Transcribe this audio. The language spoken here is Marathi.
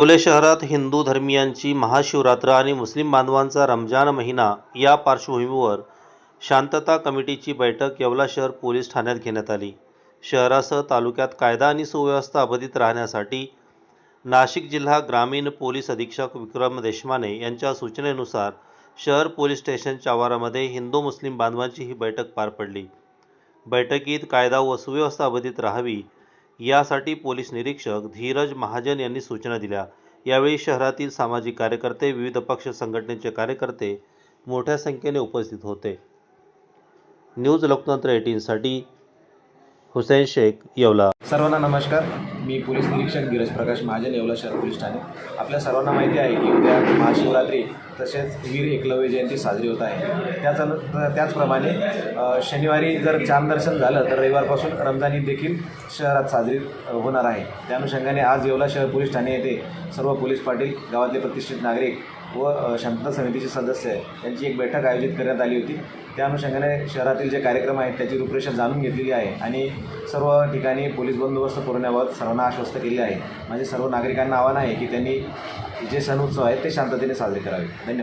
येवले शहरात हिंदू धर्मियांची महाशिवरात्र आणि मुस्लिम बांधवांचा रमजान महिना या पार्श्वभूमीवर शांतता कमिटीची बैठक येवला शहर पोलीस ठाण्यात घेण्यात आली. शहरासह तालुक्यात कायदा आणि सुव्यवस्था अबाधित राहण्यासाठी नाशिक जिल्हा ग्रामीण पोलीस अधीक्षक विक्रम देशमाने यांच्या सूचनेनुसार शहर पोलीस स्टेशनच्या आवारामध्ये हिंदू मुस्लिम बांधवांची ही बैठक पार पडली. बैठकीत कायदा व सुव्यवस्था अबाधित राहावी यासाठी पोलीस निरीक्षक धीरज महाजन यांनी सूचना दिल्या. यावेळी शहरातील सामाजिक कार्यकर्ते विविध पक्ष संघटनेचे कार्यकर्ते मोठ्या संख्येने उपस्थित होते. न्यूज लोकतंत्र एटीनसाठी हुसेन शेख येवला. सर्वांना नमस्कार. मी पोलीस निरीक्षक धीरज प्रकाश महाजन येवला शहर पोलीस ठाणे. आपल्या सर्वांना माहिती आहे की उद्या महाशिवरात्री तसेच वीर एकलव्य जयंती साजरी होत आहे. त्याच त्याचप्रमाणे शनिवारी जर चांद दर्शन झालं तर रविवारपासून रमजान ईद देखील शहरात साजरी होणार आहे. त्या अनुषंगाने आज येवला शहर पोलीस ठाणे येथे सर्व पोलीस पाटील गावातले प्रतिष्ठित नागरिक व शांतता समितीचे सदस्य यांची एक बैठक आयोजित करण्यात आली होती. त्या अनुषंगाने शहरातील जे कार्यक्रम आहेत त्याची रूपरेषा जाणून घेतलेली आहे आणि सर्व ठिकाणी पोलीस बंदोबस्त पुरवण्याबाबत सर्वांना आश्वस्त केले आहे. माझे सर्व नागरिकांना आव्हान आहे की त्यांनी जे सण उत्सव आहेत ते शांततेने साजरे करावे. धन्यवाद.